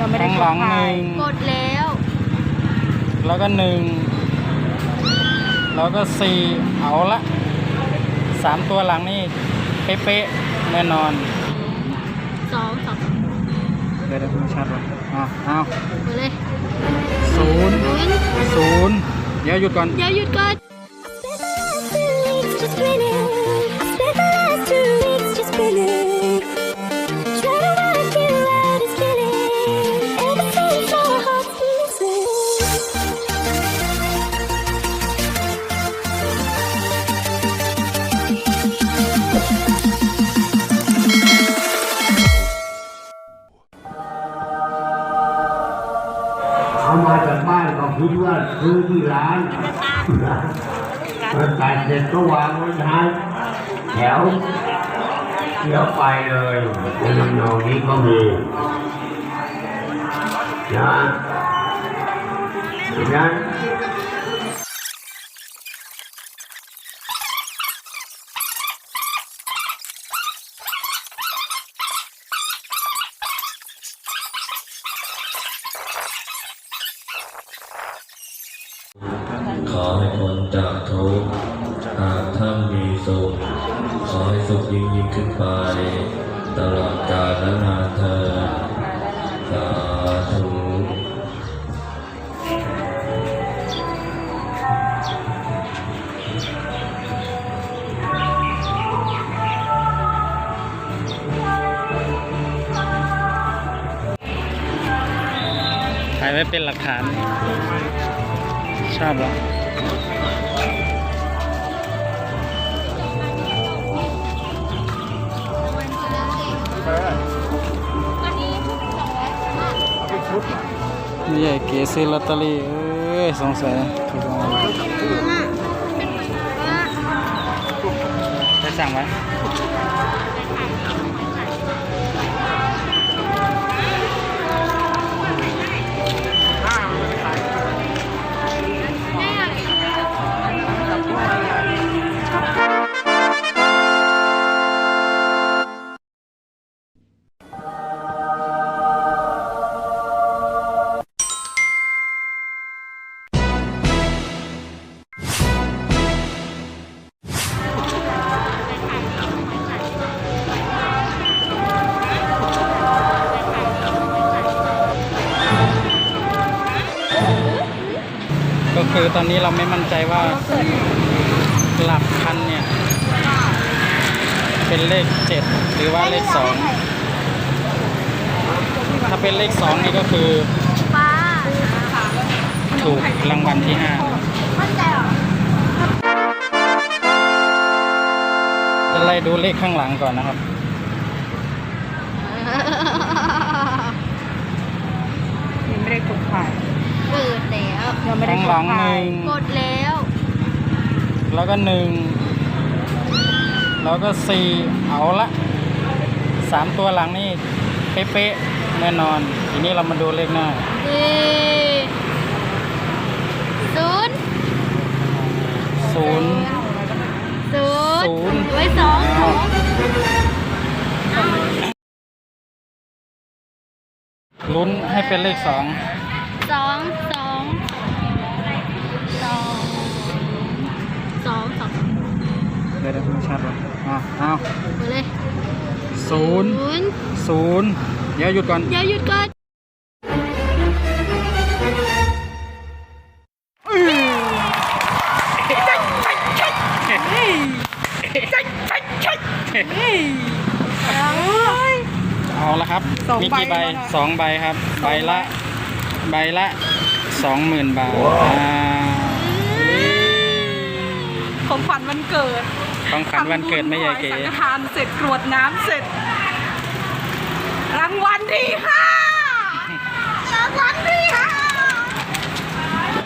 ยังไม่ได้ข้างหลังกดหถ่ายนึ่งกดแล้ว แล้วก็หนึ่งแล้วก็สี่เอาละสามตัวหลังนี่เป๊ะๆแน่นอนสองสองเดี๋ยวเดี๋ยวไม่ชัดหรอกอะเอาไปเลยศูนย์ศูนย์ศูนย์เดี๋ยวหยุดก่อน เดี๋ยวหยุดก่อน คิดว่าซื้อที่ร้านมันตัดเสร็จก็วางไว้ท้ายแถวเดี๋ยวไปเลยในลำนองนี้ก็มีนะดังนั้น ขอให้พ้นจากทุกข์หากท่านมีสุข ขอให้สุขยิ่งยิ่งขึ้นไป ตลอดกาลนานเธอสาธุถ่ายไว้เป็นหลักฐาน ชอบหรอ นี่ไอ้เก๋ซื้อลอตเตอรี่เอ้ยสงสัยถูกรางวัลได้สั่งไหม คือตอนนี้เราไม่มั่นใจว่าหลักพันเนี่ย เป็นเลขเจ็ดหรือว่าเลขสองถ้าเป็นเลขสองนี่ก็คือถูกรางวัลที่ห้าจะไล่ดูเลขข้างหลังก่อนนะครับยังไม่ได้กดถ่าย ยังไม่ได้ข้างกหลัดงหถ่ายนึ่งกดแล้วแล้วก็หนึ่งแล้วก็สี่เอาละสามตัวหลังนี่เป๊ะๆแน่นอน ทีนี้เรามาดูเลขหน้าเย้ศูนย์ศูนย์ ศูนย์ศูนย์ไว้สองสองลุ้นให้เป็นเลขสองสอง ยวเดี๋ยวไม่ชัดหรอกอะเอาไปเลยศูนย์ศูนย์ศูนย์เดี๋ยวหยุดก่อนเดี๋ยวหยุดก่อนเอาละครับสองมีกี่ใบใบแล้วนะสองใบครับ ใบละ ใบละสองหมื่นบาทอ่าของขวัญวันเกิด ของขวัญวันเกิดไม่ใหญ่เก๋ ทำบุญถวายสังฆทานเสร็จกรวดน้ำเสร็จ รางวัลที่ห้ารางวัลที่ห้า